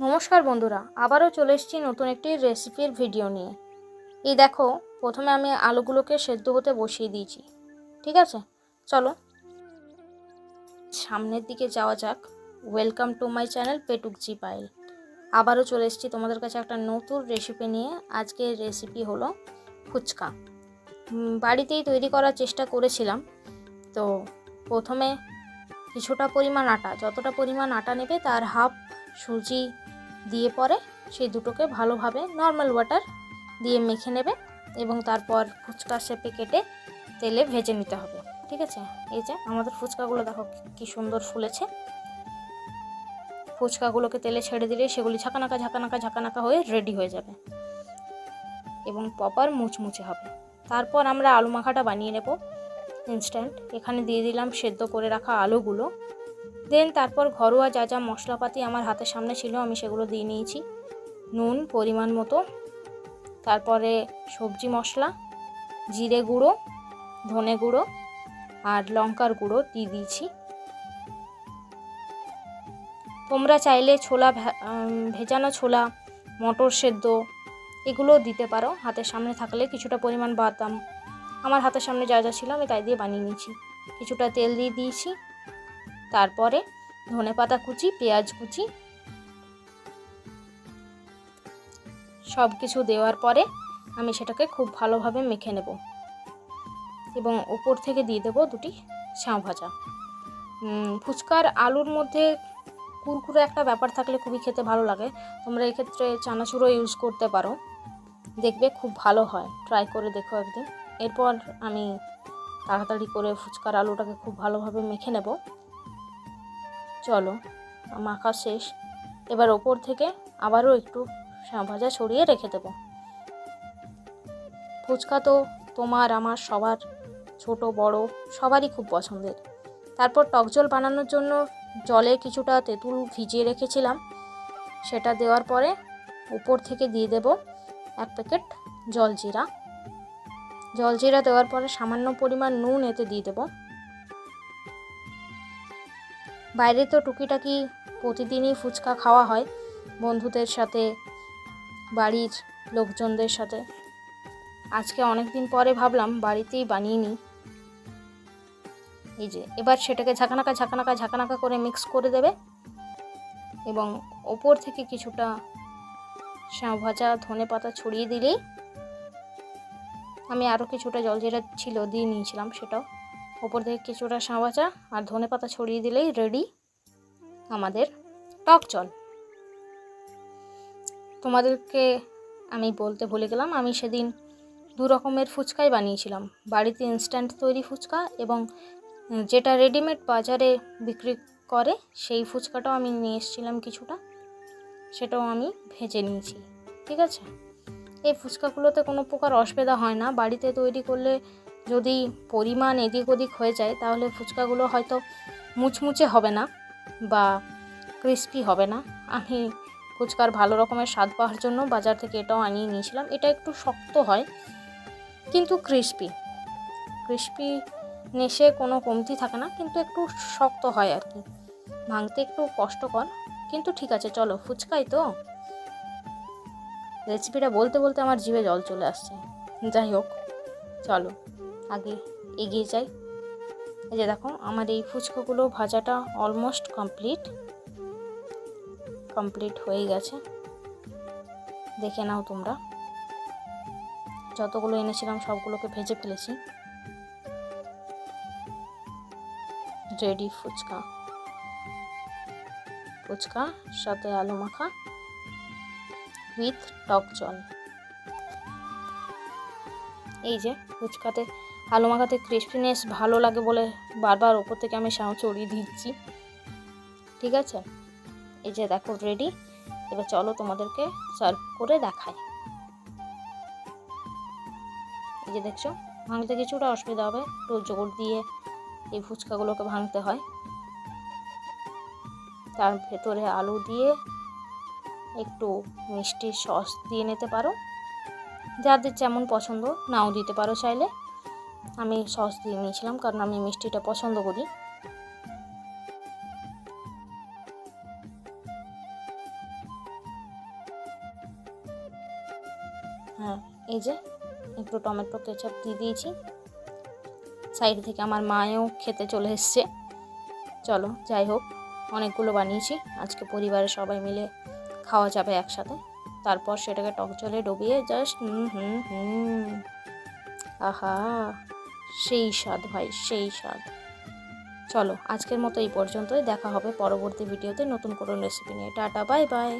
নমস্কার বন্ধুরা, আবারও চলে এসেছি নতুন একটি রেসিপির ভিডিও নিয়ে। এই দেখো, প্রথমে আমি আলুগুলোকে সেদ্ধ হতে বসিয়ে দিয়েছি, ঠিক আছে? চলো। সামনের দিকে যাওয়া যাক। ওয়েলকাম টু মাই চ্যানেল পেটুকজি পাইল আবারও চলে এসেছি তোমাদের কাছে একটা নতুন রেসিপি নিয়ে। আজকের রেসিপি হলো ফুচকা। বাড়িতেই তৈরি করার চেষ্টা করেছিলাম। তো প্রথমে কিছুটা পরিমাণ আটা, যতটা পরিমাণ আটা নেবে তার হাফ সুজি দিয়ে পরে সেই দুটোকে ভালোভাবে নর্মাল ওয়াটার দিয়ে মেখে নেবে এবং তারপর ফুচকা শেপে কেটে তেলে ভেজে নিতে হবে। ঠিক আছে? এই যে আমাদের ফুচকাগুলো দেখো কি সুন্দর ফুলেছে। ফুচকাগুলোকে তেলে ছেড়ে দিলে সেগুলি ঝাঁকানাকা ঝাঁকানাকা ঝাঁকানাকা হয়ে রেডি হয়ে যাবে এবং প্রপার মুচমুচে হবে। তারপর আমরা আলু মাখাটা বানিয়ে নেব। ইনস্ট্যান্ট এখানে দিয়ে দিলাম সেদ্ধ করে রাখা আলুগুলো। দেন তারপর ঘরোয়া যা যা মশলাপাতি আমার হাতের সামনে ছিল, আমি সেগুলো দিয়ে নিয়েছি। নুন, পরিমাণ মতো। তারপরে সবজি মশলা, জিরে গুঁড়ো, ধনে গুঁড়ো আর লঙ্কার গুঁড়ো দিয়ে দিয়েছি। তোমরা চাইলে ছোলা ভেজানো ছোলা, মটর সেদ্ধ এগুলোও দিতে পারো। হাতের সামনে থাকলে কিছুটা পরিমাণ বাদাম। আমার হাতের সামনে যা যা ছিল আমি তাই দিয়ে বানিয়ে নিয়েছি। কিছুটা তেল দিয়ে দিয়েছি। তারপরে ধনে পাতা কুচি, পেঁয়াজ কুচি সব কিছু দেওয়ার পরে আমি সেটাকে খুব ভালোভাবে মেখে নেব এবং ওপর থেকে দিয়ে দেবো দুটি শ্যাও ভাজা। ফুচকার আলুর মধ্যে কুরকুরে একটা ব্যাপার থাকলে খুবই খেতে ভালো লাগে। তোমরা এক্ষেত্রে চানাচুরও ইউজ করতে পারো। দেখবে খুব ভালো হয়। ট্রাই করে দেখো একদিন। এরপর আমি তাড়াতাড়ি করে ফুচকার আলুটাকে খুব ভালোভাবে মেখে নেব। চলো মাখা শেষ। এবার ওপর থেকে আবারও একটু ভাজা ছড়িয়ে রেখে দেবো। ফুচকা তো তোমার, আমার, সবার, ছোট, বড়, সবারই খুব পছন্দের। তারপর টক জল বানানোর জন্য জলে কিছুটা তেঁতুল ভিজিয়ে রেখেছিলাম। সেটা দেওয়ার পরে উপর থেকে দিয়ে দেব এক প্যাকেট জলজিরা জলজিরা দেওয়ার পরে সামান্য পরিমাণ নুন এতে দিয়ে দেবো। বাইরে তো টুকিটাকি প্রতিদিনই ফুচকা খাওয়া হয় বন্ধুদের সাথে, বাড়ির লোকজনদের সাথে। আজকে অনেক দিন পরে ভাবলাম বাড়িতেই বানিয়ে নিই। এই যে, এবার সেটাকে ঝাঁকানাকা ঝাঁকানাকা ঝাঁকানাকা করে মিক্স করে দেবে এবং ওপর থেকে কিছুটা শ্যাও ভাজা, ধনে পাতা ছড়িয়ে দিলেই আমি আরও কিছুটা জলজিরা ছিল দিয়ে নিয়েছিলাম সেটাও। ওপর থেকে কিছুটা সাঁবাচা আর ধনে পাতা ছড়িয়ে দিলেই রেডি আমাদের টক জল। তোমাদেরকে আমি বলতে ভুলে গেলাম, আমি সেদিন দু রকমের ফুচকাই বানিয়েছিলাম। বাড়িতে ইনস্ট্যান্ট তৈরি ফুচকা এবং যেটা রেডিমেড বাজারে বিক্রি করে সেই ফুচকাটাও আমি নিয়ে এসেছিলাম কিছুটা, সেটাও আমি ভেজে নিয়েছি, ঠিক আছে? এই ফুচকাগুলোতে কোনো প্রকার অসুবিধা হয় না। বাড়িতে তৈরি করলে যদি পরিমাণ এদিক ওদিক হয়ে যায়, তাহলে ফুচকাগুলো হয়তো মুচমুচে হবে না বা ক্রিস্পি হবে না। আমি ফুচকার ভালো রকমের স্বাদ পাওয়ার জন্য বাজার থেকে এটাও আনিয়ে নিয়েছিলাম। এটা একটু শক্ত হয়, কিন্তু ক্রিস্পি ক্রিস্পি নেশে কোনো কমতি থাকে না, কিন্তু একটু শক্ত হয় আর কি। ভাঙতে একটু কষ্টকর, কিন্তু ঠিক আছে, চলো, ফুচকাই তো। রেসিপিটা বলতে বলতে আমার জিভে জল চলে আসছে। যাই হোক, চলো। আগে এগিয়ে যাই। এই যে দেখো, আমার এই ফুচকাগুলো ভাজাটা অলমোস্ট কমপ্লিট কমপ্লিট হয়ে গেছে। দেখে নাও তোমরা। যতগুলো এনেছিলাম, সবগুলোকে ভেজে ফেলেছি। রেডি ফুচকা। ফুচকা, সাথে আলু মাখা উইথ টক জল। এই যে ফুচকাতে আলু মাখাতে ক্রিসপিনেস ভালো লাগে বলে বারবার ওপর থেকে আমি সাও চড়িয়ে দিচ্ছি। ঠিক আছে? এই যে দেখো রেডি এবার চলো তোমাদেরকে সার্ভ করে দেখাই। এই যে দেখছ? ভাঙতে কিছুটা অসুবিধা হবে। একটু জোর দিয়ে এই ফুচকাগুলোকে ভাঙতে হয়। তার ভেতরে আলু দিয়ে একটু মিষ্টি সস দিয়ে নিতে পারো। যাদের যেমন পছন্দ, নাও দিতে পারো চাইলে। আমি সস দিয়ে নিয়েছিলাম, কারণ আমি মিষ্টিটা পছন্দ করি। হ্যাঁ এই যে একটু টমেটো কেচাপ দিয়ে দিয়েছি। সাইড থেকে আমার মায়েও খেতে চলে এসছে। চলো, যাই হোক, অনেকগুলো বানিয়েছি। আজকে পরিবারের সবাই মিলে খাওয়া যাবে একসাথে। তারপর সেটাকে টক জলে ডুবিয়ে জাস্ট হুম হুম হুম। আহা! সেই স্বাদ ভাই, সেই স্বাদ। চলো, আজকের মতো এই পর্যন্তই। দেখা হবে পরবর্তী ভিডিওতে নতুন কোনো রেসিপি নিয়ে। Tata bye bye